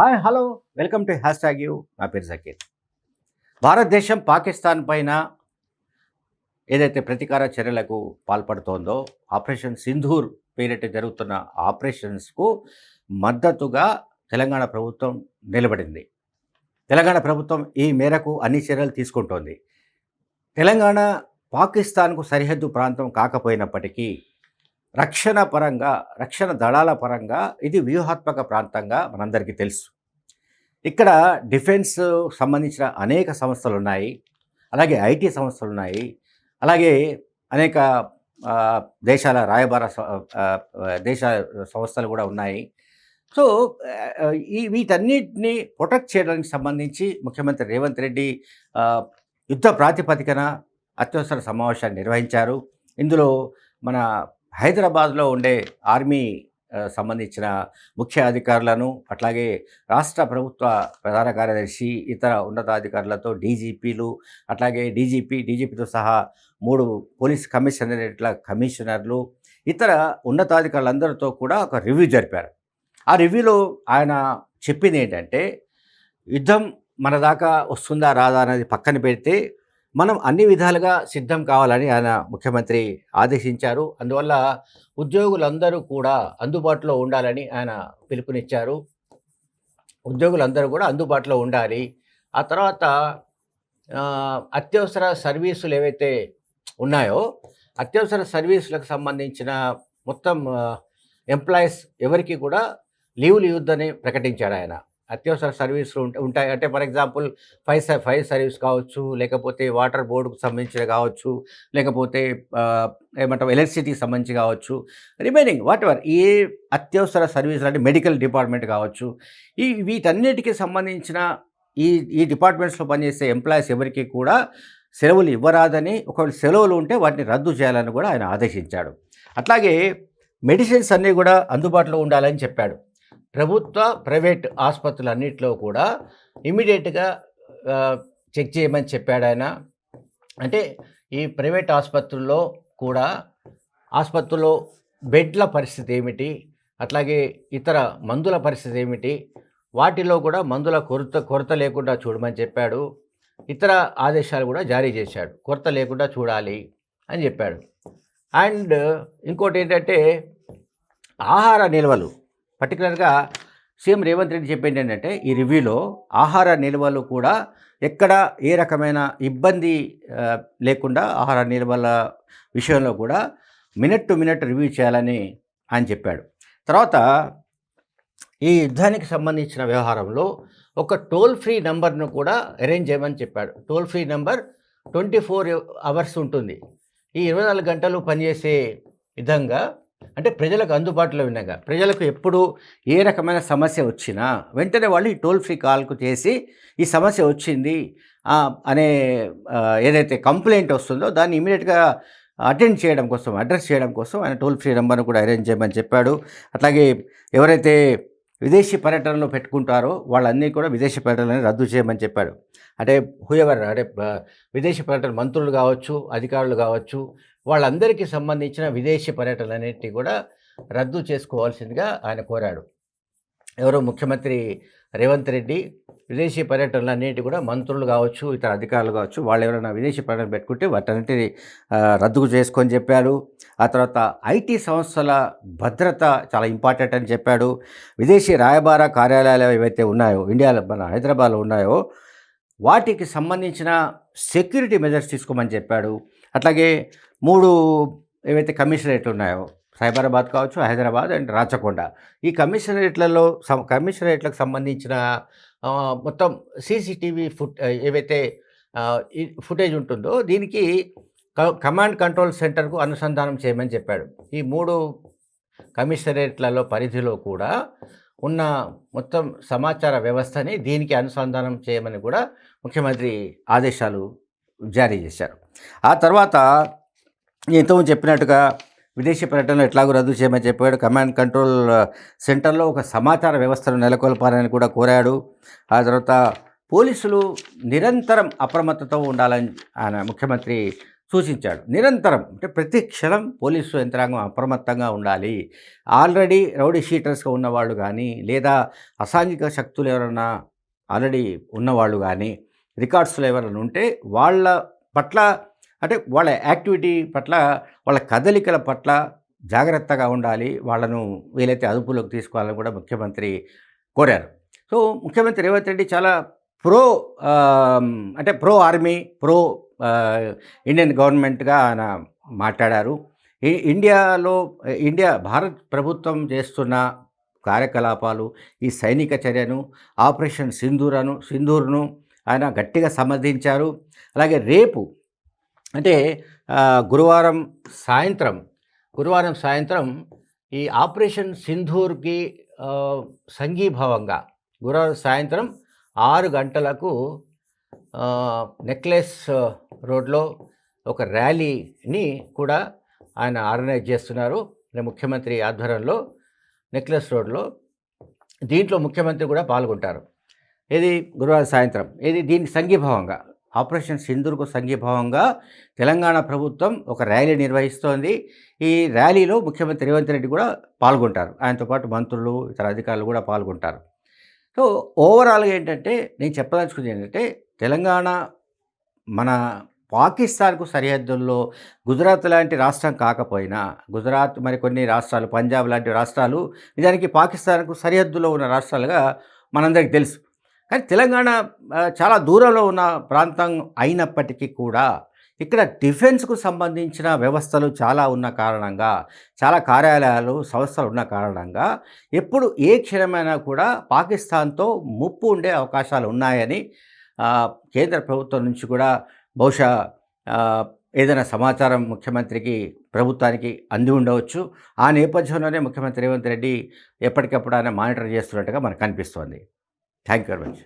Hi hello. Welcome to hashtag you. నా పేరు జకీర్. భారతదేశం పాకిస్తాన్ పైన ఏదైతే ప్రతీకార చర్యలకు పాల్పడుతోందో ఆపరేషన్ సింధూర్ పేరిట జరుగుతున్న ఆపరేషన్స్కు మద్దతుగా తెలంగాణ ప్రభుత్వం నిలబడింది. తెలంగాణ ప్రభుత్వం ఈ మేరకు అన్ని చర్యలు తీసుకుంటోంది. తెలంగాణ పాకిస్తాన్కు సరిహద్దు ప్రాంతం కాకపోయినప్పటికీ రక్షణ పరంగా రక్షణ దళాల పరంగా ఇది వ్యూహాత్మక ప్రాంతంగా మనందరికీ తెలుసు. ఇక్కడ డిఫెన్స్ సంబంధించిన అనేక సంస్థలు ఉన్నాయి అలాగే ఐటీ సంస్థలు ఉన్నాయి అలాగే అనేక దేశాల రాయబార దేశ సంస్థలు కూడా ఉన్నాయి. సో ఈ వీటన్నిటిని ప్రొటెక్ట్ చేయడానికి సంబంధించి ముఖ్యమంత్రి రేవంత్ రెడ్డి యుద్ధ ప్రాతిపదికన అత్యవసర సమావేశాన్ని నిర్వహించారు. ఇందులో మన హైదరాబాద్లో ఉండే ఆర్మీ సంబంధించిన ముఖ్య అధికారులను అట్లాగే రాష్ట్ర ప్రభుత్వ ప్రధాన కార్యదర్శి ఇతర ఉన్నతాధికారులతో డీజీపీలు అట్లాగే డీజీపీ డీజీపీతో సహా మూడు పోలీస్ కమిషనరేట్ల కమిషనర్లు ఇతర ఉన్నతాధికారులందరితో కూడా ఒక రివ్యూ జరిపారు. ఆ రివ్యూలో ఆయన చెప్పింది ఏంటంటే యుద్ధం మన దాకా వస్తుందా రాదా అనేది పక్కన పెడితే మనం అన్ని విధాలుగా సిద్ధం కావాలని ఆయన ముఖ్యమంత్రి ఆదేశించారు. అందువల్ల ఉద్యోగులందరూ కూడా అందుబాటులో ఉండాలని ఆయన పిలుపునిచ్చారు. ఉద్యోగులందరూ కూడా అందుబాటులో ఉండాలి. ఆ తర్వాత అత్యవసర సర్వీసులు ఏవైతే ఉన్నాయో అత్యవసర సర్వీసులకు సంబంధించిన మొత్తం ఎంప్లాయీస్ ఎవరికి కూడా లీవ్లు ఇవ్వద్దని ప్రకటించాడు ఆయన. అత్యవసర సర్వీసులు ఉంటాయి. అంటే for example fire fire service కావచ్చు లేకపోతే వాటర్ బోర్డుకు సంబంధించిన కావచ్చు లేకపోతే ఏమంటాం ఎలక్ట్రిసిటీకి సంబంధించి కావచ్చు రిమైనింగ్ వాట్ ఎవర్ ఏ అత్యవసర సర్వీసులు అంటే మెడికల్ డిపార్ట్మెంట్ కావచ్చు ఈ వీటన్నిటికీ సంబంధించిన ఈ ఈ డిపార్ట్మెంట్స్లో పనిచేసే ఎంప్లాయీస్ ఎవరికి కూడా సెలవులు ఇవ్వరాదని ఒకవేళ సెలవులు ఉంటే వాటిని రద్దు చేయాలని కూడా ఆయన ఆదేశించాడు. అట్లాగే మెడిసిన్స్ అన్నీ కూడా అందుబాటులో ఉండాలని చెప్పాడు. ప్రభుత్వ ప్రైవేట్ ఆసుపత్రులన్నింటిలో కూడా ఇమీడియట్గా చెక్ చేయమని చెప్పాడు ఆయన. అంటే ఈ ప్రైవేట్ ఆసుపత్రుల్లో కూడా ఆసుపత్రుల్లో బెడ్ల పరిస్థితి ఏమిటి? అట్లాగే ఇతర మందుల పరిస్థితి ఏమిటి? వాటిలో కూడా మందుల కొరత కొరత లేకుండా చూడమని చెప్పాడు. ఇతర ఆదేశాలు కూడా జారీ చేశాడు. కొరత లేకుండా చూడాలి అని చెప్పాడు. అండ్ ఇంకోటి ఏంటంటే ఆహార నిల్వలు. పర్టికులర్గా సీఎం రేవంత్ రెడ్డి చెప్పేది ఏంటంటే ఈ రివ్యూలో ఆహార నిల్వలు కూడా ఎక్కడ ఏ రకమైన ఇబ్బంది లేకుండా ఆహార నిల్వల విషయంలో కూడా మినిట్ టు మినిట్ రివ్యూ చేయాలని ఆయన చెప్పాడు. తర్వాత ఈ యుద్ధానికి సంబంధించిన వ్యవహారంలో ఒక టోల్ ఫ్రీ నెంబర్ను కూడా అరేంజ్ చేయమని చెప్పాడు. Toll free number twenty four hours ఉంటుంది. ఈ ఇరవై నాలుగు గంటలు పనిచేసే విధంగా అంటే ప్రజలకు అందుబాటులో విధంగా ప్రజలకు ఎప్పుడు ఏ రకమైన సమస్య వచ్చినా వెంటనే వాళ్ళు ఈ టోల్ ఫ్రీ కాల్కు చేసి ఈ సమస్య వచ్చింది అనే ఏదైతే కంప్లైంట్ వస్తుందో దాన్ని ఇమీడియట్గా అటెండ్ చేయడం కోసం అడ్రస్ చేయడం కోసం ఆయన టోల్ ఫ్రీ నెంబర్ను కూడా అరేంజ్ చేయమని చెప్పాడు. అట్లాగే ఎవరైతే విదేశీ పర్యటనలో పెట్టుకుంటారో వాళ్ళన్నీ కూడా విదేశీ పర్యటనని రద్దు చేయమని చెప్పాడు. అంటే హూఎవర్ అంటే విదేశీ పర్యటన మంత్రులు కావచ్చు అధికారులు కావచ్చు వాళ్ళందరికీ సంబంధించిన విదేశీ పర్యటనలన్నింటినీ కూడా రద్దు చేసుకోవాల్సిందిగా ఆయన కోరాడు. ఎవరో ముఖ్యమంత్రి రేవంత్ రెడ్డి విదేశీ పర్యటనలు పర్యటనలన్నింటి కూడా మంత్రులు కావచ్చు ఇతర అధికారులు కావచ్చు వాళ్ళు ఎవరైనా విదేశీ పర్యటన పెట్టుకుంటే వాటన్నిటిని రద్దు చేసుకొని చెప్పాడు. ఆ తర్వాత ఐటీ సంస్థల భద్రత చాలా ఇంపార్టెంట్ అని చెప్పాడు. విదేశీ రాయబార కార్యాలయాలు ఏవైతే ఉన్నాయో ఇండియాలో మన హైదరాబాద్లో ఉన్నాయో వాటికి సంబంధించిన సెక్యూరిటీ మెజర్స్ తీసుకోమని చెప్పాడు. అట్లాగే మూడు ఏవైతే కమిషనరేట్లు ఉన్నాయో సైబరాబాద్ కావచ్చు హైదరాబాద్ అండ్ రాచకొండ. ఈ కమిషనరేట్లలో సం కమిషనరేట్లకు సంబంధించిన మొత్తం సీసీటీవీ ఫుట్ ఏవైతే ఫుటేజ్ ఉంటుందో దీనికి క- కమాండ్ కంట్రోల్ సెంటర్కు అనుసంధానం చేయమని చెప్పాడు. ఈ మూడు కమిషనరేట్లలో పరిధిలో కూడా ఉన్న మొత్తం సమాచార వ్యవస్థని దీనికి అనుసంధానం చేయమని కూడా ముఖ్యమంత్రి ఆదేశాలు జారీ చేశారు. ఆ తర్వాత ఇంతకుముందు చెప్పినట్టుగా విదేశీ పర్యటనలు ఎట్లాగో రద్దు చేయమని చెప్పాడు. కమాండ్ కంట్రోల్ సెంటర్లో ఒక సమాచార వ్యవస్థను నెలకొల్పాలని కూడా కోరాడు. ఆ తర్వాత పోలీసులు నిరంతరం అప్రమత్తతో ఉండాలని ఆయన ముఖ్యమంత్రి సూచించాడు. నిరంతరం అంటే ప్రతి క్షణం పోలీసు యంత్రాంగం అప్రమత్తంగా ఉండాలి. ఆల్రెడీ రౌడీ షీటర్స్గా ఉన్నవాళ్ళు కానీ లేదా అసాంఘిక శక్తులు ఎవరైనా ఆల్రెడీ ఉన్నవాళ్ళు కానీ రికార్డ్స్లో ఎవరైనా ఉంటే వాళ్ళ పట్ల అంటే వాళ్ళ యాక్టివిటీ పట్ల వాళ్ళ కదలికల పట్ల జాగ్రత్తగా ఉండాలి. వాళ్ళను వీలైతే అదుపులోకి తీసుకోవాలని కూడా ముఖ్యమంత్రి కోరారు. సో ముఖ్యమంత్రి రేవంత్ రెడ్డి చాలా ప్రో అంటే ప్రో ఆర్మీ ప్రో ఇండియన్ గవర్నమెంట్గా ఆయన మాట్లాడారు. ఈ- ఇండియాలో ఇండియా భారత్ ప్రభుత్వం చేస్తున్న కార్యకలాపాలు ఈ సైనిక చర్యను ఆపరేషన్ సింధూరను సింధూర్ను ఆయన గట్టిగా సమర్థించారు. అలాగే రేపు అంటే గురువారం సాయంత్రం గురువారం సాయంత్రం ఈ ఆపరేషన్ సింధూర్కి సంఘీభావంగా గురువారం సాయంత్రం ఆరు గంటలకు నెక్లెస్ రోడ్లో ఒక ర్యాలీని కూడా ఆయన ఆర్గనైజ్ చేస్తున్నారు. ముఖ్యమంత్రి ఆధ్వర్యంలో నెక్లెస్ రోడ్లో దీంట్లో ముఖ్యమంత్రి కూడా పాల్గొంటారు. ఇది గురువారం సాయంత్రం. ఇది దీనికి సంఘీభావంగా. ఆపరేషన్ సింధూర్కు సంఘీభావంగా తెలంగాణ ప్రభుత్వం ఒక ర్యాలీ నిర్వహిస్తోంది. ఈ ర్యాలీలో ముఖ్యమంత్రి రేవంత్ రెడ్డి కూడా పాల్గొంటారు. ఆయనతో పాటు మంత్రులు ఇతర అధికారులు కూడా పాల్గొంటారు. సో ఓవరాల్గా ఏంటంటే నేను చెప్పదలుచుకుంది ఏంటంటే తెలంగాణ మన పాకిస్తాన్కు సరిహద్దుల్లో గుజరాత్ లాంటి రాష్ట్రం కాకపోయినా గుజరాత్ మరి కొన్ని రాష్ట్రాలు పంజాబ్ లాంటి రాష్ట్రాలు నిజానికి పాకిస్తాన్కు సరిహద్దులో ఉన్న రాష్ట్రాలుగా మనందరికీ తెలుసు. కానీ తెలంగాణ చాలా దూరంలో ఉన్న ప్రాంతం అయినప్పటికీ కూడా ఇక్కడ డిఫెన్స్కు సంబంధించిన వ్యవస్థలు చాలా ఉన్న కారణంగా చాలా కార్యాలయాలు సంస్థలు ఉన్న కారణంగా ఎప్పుడు ఏ క్షణమైనా కూడా పాకిస్తాన్తో ముప్పు ఉండే అవకాశాలు ఉన్నాయని కేంద్ర ప్రభుత్వం నుంచి కూడా బహుశా ఏదైనా సమాచారం ముఖ్యమంత్రికి ప్రభుత్వానికి అంది ఉండవచ్చు. ఆ నేపథ్యంలోనే ముఖ్యమంత్రి రేవంత్ రెడ్డి ఎప్పటికప్పుడు ఆయన మానిటర్ చేస్తున్నట్టుగా మనకు కనిపిస్తోంది. Thank you very much